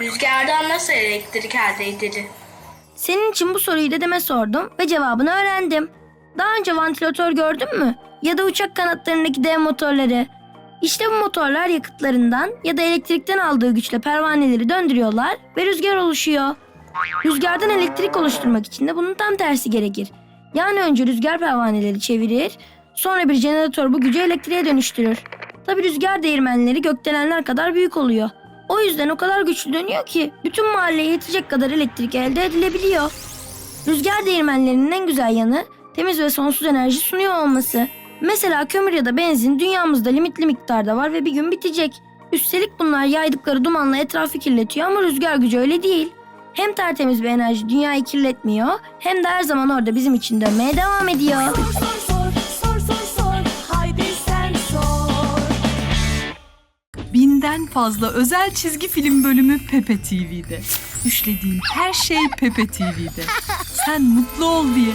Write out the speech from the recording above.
Rüzgardan nasıl elektrik elde edilir? Senin için bu soruyu dedeme sordum ve cevabını öğrendim. Daha önce vantilatör gördün mü? Ya da uçak kanatlarındaki dev motorları. İşte bu motorlar yakıtlarından ya da elektrikten aldığı güçle pervaneleri döndürüyorlar ve rüzgar oluşuyor. Rüzgardan elektrik oluşturmak için de bunun tam tersi gerekir. Yani önce rüzgar pervaneleri çevirir, sonra bir jeneratör bu gücü elektriğe dönüştürür. Tabi rüzgar değirmenleri gökdelenler kadar büyük oluyor. O yüzden o kadar güçlü dönüyor ki bütün mahalleye yetecek kadar elektrik elde edilebiliyor. Rüzgar değirmenlerinin en güzel yanı temiz ve sonsuz enerji sunuyor olması. Mesela kömür ya da benzin dünyamızda limitli miktarda var ve bir gün bitecek. Üstelik bunlar yaydıkları dumanla etrafı kirletiyor ama rüzgar gücü öyle değil. Hem tertemiz bir enerji dünyayı kirletmiyor hem de her zaman orada bizim için dönmeye devam ediyor. Binden fazla özel çizgi film bölümü Pepe TV'de. Düşlediğin her şey Pepe TV'de. Sen mutlu ol diye.